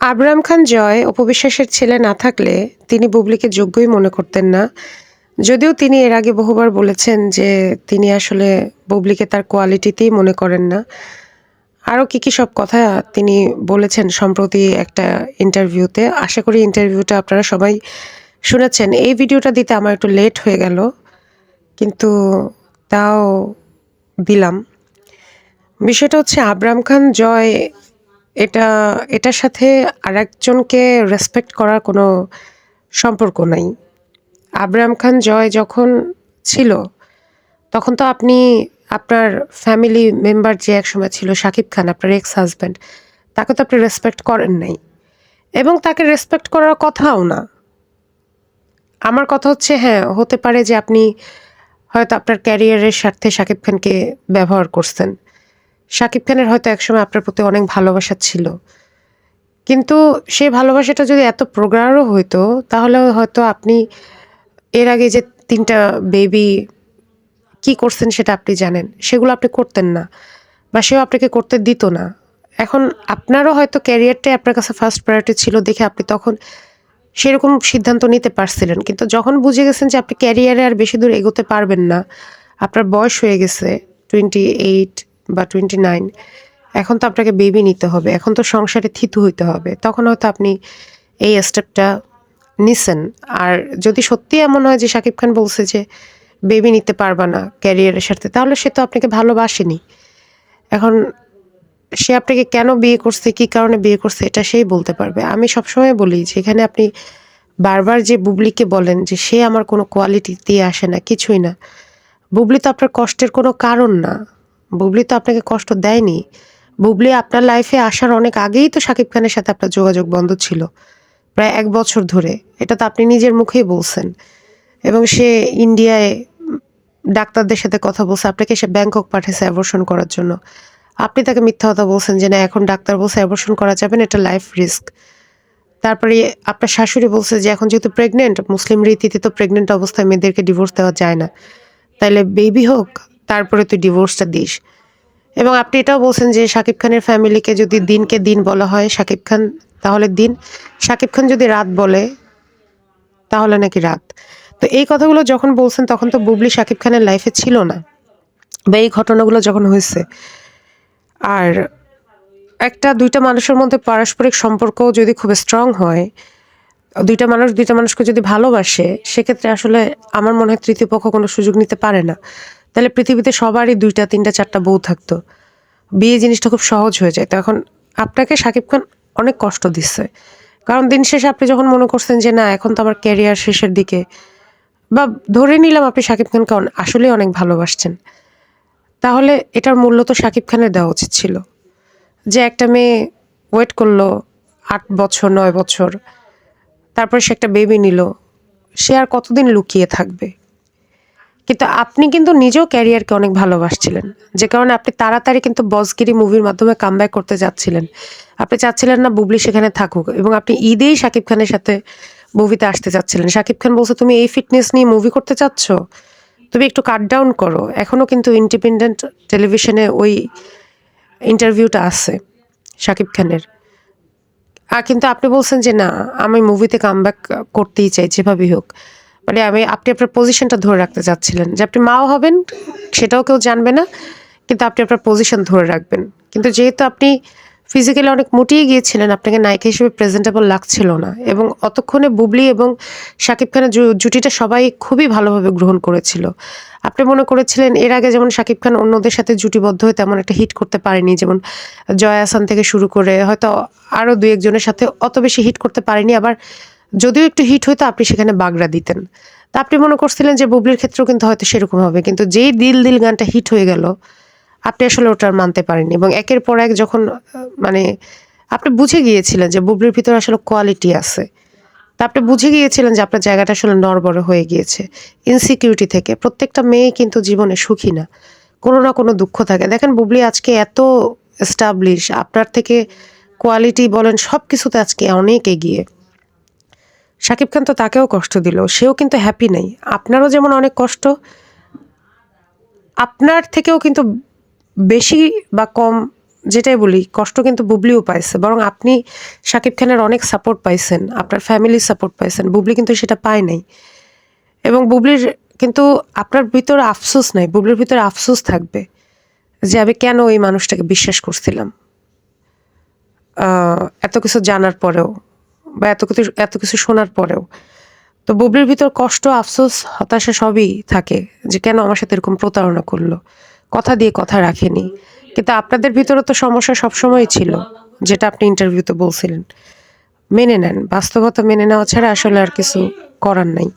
আবরাম খান জয় অপবিশ্বাসের ছেলে না থাকলে তিনি বুবলিকে যোগ্যই মনে করতেন না। যদিও তিনি এর আগে বহুবার বলেছেন যে তিনি আসলে বুবলিকে তার কোয়ালিটিতেই মনে করেন না। আরও কী কী সব কথা তিনি বলেছেন সম্প্রতি একটা ইন্টারভিউতে, আশা করি ইন্টারভিউটা আপনারা সবাই শুনেছেন। এই ভিডিওটা দিতে আমার একটু লেট হয়ে গেল, কিন্তু তাও দিলাম। বিষয়টা হচ্ছে আবরাম খান জয় এটা, এটার সাথে আরেকজনকে রেসপেক্ট করার কোনো সম্পর্ক নাই। আবরাম খান জয় যখন ছিল, তখন তো আপনি, আপনার ফ্যামিলি মেম্বার যে একসময় ছিল শাকিব খান, আপনার এক্স হাজব্যান্ড তাকে তো আপনি রেসপেক্ট করেন নাই। এবং তাকে রেসপেক্ট করার কথাও না। আমার কথা হচ্ছে হ্যাঁ হতে পারে যে আপনি হয়তো আপনার ক্যারিয়ারের স্বার্থে শাকিব খানকে ব্যবহার করছেন। শাকিব খানের হয়তো একসময় আপনার প্রতি অনেক ভালোবাসা ছিল। কিন্তু সেই ভালোবাসাটা যদি এত প্রগাঢ় হইতো, তাহলে হয়তো আপনি এর আগে যে তিনটা বেবি কি করছেন সেটা আপনি জানেন। সেগুলো আপনি করতেন না বা সেও আপনাকে করতে দিত না। এখন আপনারও হয়তো ক্যারিয়ারটাই আপনার কাছে ফার্স্ট প্রায়োরিটি ছিল দেখে আপনি তখন সেরকম সিদ্ধান্ত নিতে পারছিলেন। কিন্তু যখন বুঝে গেছেন যে আপনি ক্যারিয়ারে আর বেশি দূর এগোতে পারবেন না, আপনার বয়স হয়ে গেছে টোয়েন্টি এইট বা টোয়েন্টি নাইন এখন তো আপনাকে বেবি নিতে হবে, এখন তো সংসারে থিতু হইতে হবে, তখন হয়তো আপনি এই স্টেপটা নিছেন। আর যদি সত্যি এমন হয় যে শাকিব খান বলছে যে বেবি নিতে পারবা না ক্যারিয়ারের সাথে তাহলে সে তো আপনাকে ভালোবাসেনি। এখন সে আপনাকে কেন বিয়ে করছে, কি কারণে বিয়ে করছে, এটা সেই বলতে পারবে। আমি সবসময় বলি যে এখানে আপনি বারবার যে বুবলিকে বলেন যে সে আমার কোনো কোয়ালিটি দিয়ে আসে না, কিছুই না, বুবলি তো আপনার কষ্টের কোনো কারণ না। বুবলি তো আপনাকে কষ্ট দেয়নি। বুবলি আপনার লাইফে আসার অনেক আগেই তো শাকিব খানের সাথে আপনার যোগাযোগ বন্ধ ছিল। প্রায় এক বছর ধরে। এটা তো আপনি নিজের মুখেই বলছেন। এবং সে ইন্ডিয়ায় ডাক্তারদের সাথে কথা বলছে, আপনাকে সে ব্যাংকক পাঠিয়েছে অ্যাবর্শন করার জন্য। আপনি তাকে মিথ্যা কথা বলছেন যে, না, এখন ডাক্তার বলছে অ্যাবর্শন করা যাবে না, এটা লাইফ রিস্ক তারপরে আপনার শাশুড়ি বলছে যে, এখন যেহেতু প্রেগনেন্ট মুসলিম রীতিতে তো প্রেগনেন্ট অবস্থায় মেয়েদেরকে ডিভোর্স দেওয়া যায় না। তাইলে বেবি হোক তারপরে তুই ডিভোর্সটা দিস। এবং আপনি এটাও বলছেন যে শাকিব খানের ফ্যামিলিকে যদি দিনকে দিন বলা হয় শাকিব খান তাহলে দিন। শাকিব খান যদি রাত বলে, তাহলে নাকি রাত। তো এই কথাগুলো যখন বলছেন, তখন তো বুবলি শাকিব খানের লাইফে ছিল না। বা এই ঘটনাগুলো যখন হয়েছে, আর একটা দুইটা মানুষের মধ্যে পারস্পরিক সম্পর্ক যদি খুব স্ট্রং হয়, দুইটা মানুষ, দুইটা মানুষকে যদি ভালোবাসে, সেক্ষেত্রে আসলে আমার মনে হয় তৃতীয় পক্ষ কোনো সুযোগ নিতে পারে না। তাহলে পৃথিবীতে সবারই দুইটা, তিনটা, চারটা বউ থাকতো। বিয়ে জিনিসটা খুব সহজ হয়ে যায়। তো এখন আপনাকে শাকিব খান অনেক কষ্ট দিচ্ছে। কারণ দিন শেষে আপনি যখন মনে করছেন যে, না, এখন তো আমার ক্যারিয়ার শেষের দিকে, বা ধরে নিলাম আপনি শাকিব খানকে আসলেই অনেক ভালোবাসছেন। তাহলে এটার মূল্য তো শাকিব খানের দেওয়া উচিত ছিল। যে একটা মেয়ে ওয়েট করল আট বছর, নয় বছর, তারপরে সে একটা বেবি নিল, সে আর কতদিন লুকিয়ে থাকবে? কিন্তু আপনি কিন্তু নিজেও ক্যারিয়ারকে অনেক ভালোবাসছিলেন। যে কারণে আপনি তাড়াতাড়ি কিন্তু বসগিরি মুভির মাধ্যমে কামব্যাক করতে যাচ্ছিলেন আপনি চাচ্ছিলেন না বুবলি সেখানে থাকুক এবং আপনি ঈদেই শাকিব খানের সাথে মুভিতে আসতে চাচ্ছিলেন। শাকিব খান বলছে, তুমি এই ফিটনেস নিয়ে মুভি করতে চাচ্ছ? তুমি একটু কাট ডাউন করো। এখনও কিন্তু ইন্ডিপেন্ডেন্ট টেলিভিশনে ওই ইন্টারভিউটা আছে শাকিব খানের। আর কিন্তু আপনি বলছেন যে, না, আমি মুভিতে কামব্যাক করতেই চাই, যেভাবেই হোক। মানে আমি আপনি আপনার পজিশনটা ধরে রাখতে চাচ্ছিলেন। যে আপনি মাও হবেন, সেটাও কেউ জানবে না, কিন্তু আপনি আপনার পজিশন ধরে রাখবেন। কিন্তু যেহেতু আপনি ফিজিক্যালি অনেক মুটিয়ে গিয়েছিলেন, আপনাকে নায়িকা হিসেবে প্রেজেন্টেবল লাগছিল না। এবং অতক্ষণে বুবলি এবং শাকিব খানের জুটিটা সবাই খুবই ভালোভাবে গ্রহণ করেছিল। আপনি মনে করেছিলেন, এর আগে যেমন শাকিব খান অন্যদের সাথে জুটিবদ্ধ হয়ে তেমন একটা হিট করতে পারেনি, যেমন জয় আসান থেকে শুরু করে হয়তো আরও দু একজনের সাথে অত বেশি হিট করতে পারেনি, আবার যদিও একটু হিট হইতো আপনি সেখানে বাগড়া দিতেন। তা আপনি মনে করছিলেন যে বুবলির ক্ষেত্রেও কিন্তু হয়তো সেরকম হবে, কিন্তু যেই দিল দিল গানটা হিট হয়ে গেল, আপনি আসলে ওটা আর মানতে পারেননি এবং একের পর এক যখন মানে আপনি বুঝে গিয়েছিলেন যে বুবলির ভিতরে আসলে কোয়ালিটি আছে। তা আপনি বুঝে গিয়েছিলেন যে আপনার জায়গাটা আসলে নড়বড় হয়ে গিয়েছে ইনসিকিউরিটি থেকে। প্রত্যেকটা মেয়ে কিন্তু জীবনে সুখী না, কোনো না কোনো দুঃখ থাকে। দেখেন বুবলি আজকে এত এস্টাবলিশ আপনার থেকে কোয়ালিটি বলেন সব কিছুতে আজকে অনেক এগিয়ে। শাকিব খান তো তাকেও কষ্ট দিল, সেও কিন্তু হ্যাপি নেই। আপনারও যেমন অনেক কষ্ট, আপনার থেকেও কিন্তু বেশি বা কম যেটাই বলি, কষ্ট কিন্তু বুবলিও পাইছে। বরং আপনি শাকিব খানের অনেক সাপোর্ট পাইছেন, আপনার ফ্যামিলির সাপোর্ট পাইছেন, বুবলি কিন্তু সেটা পায় নাই। এবং বুবলির কিন্তু আপনার ভিতরে আফসোস নাই, বুবলির ভিতরে আফসোস থাকবে যে আমি কেন ওই মানুষটাকে বিশ্বাস করছিলাম। এত কিছু জানার পরেও। বা এত কিছু এত কিছু শোনার পরেও। তো বুবলির ভিতর কষ্ট, আফসোস, হতাশা সবই থাকে যে কেন আমার সাথে এরকম প্রতারণা করল? কথা দিয়ে কথা রাখেনি। কিন্তু আপনাদের ভিতরে তো সমস্যা সবসময় ছিল, যেটা আপনি ইন্টারভিউতে বলছিলেন। মেনে নেন, বাস্তবতা মেনে নেওয়া ছাড়া আসলে আর কিছু করার নাই।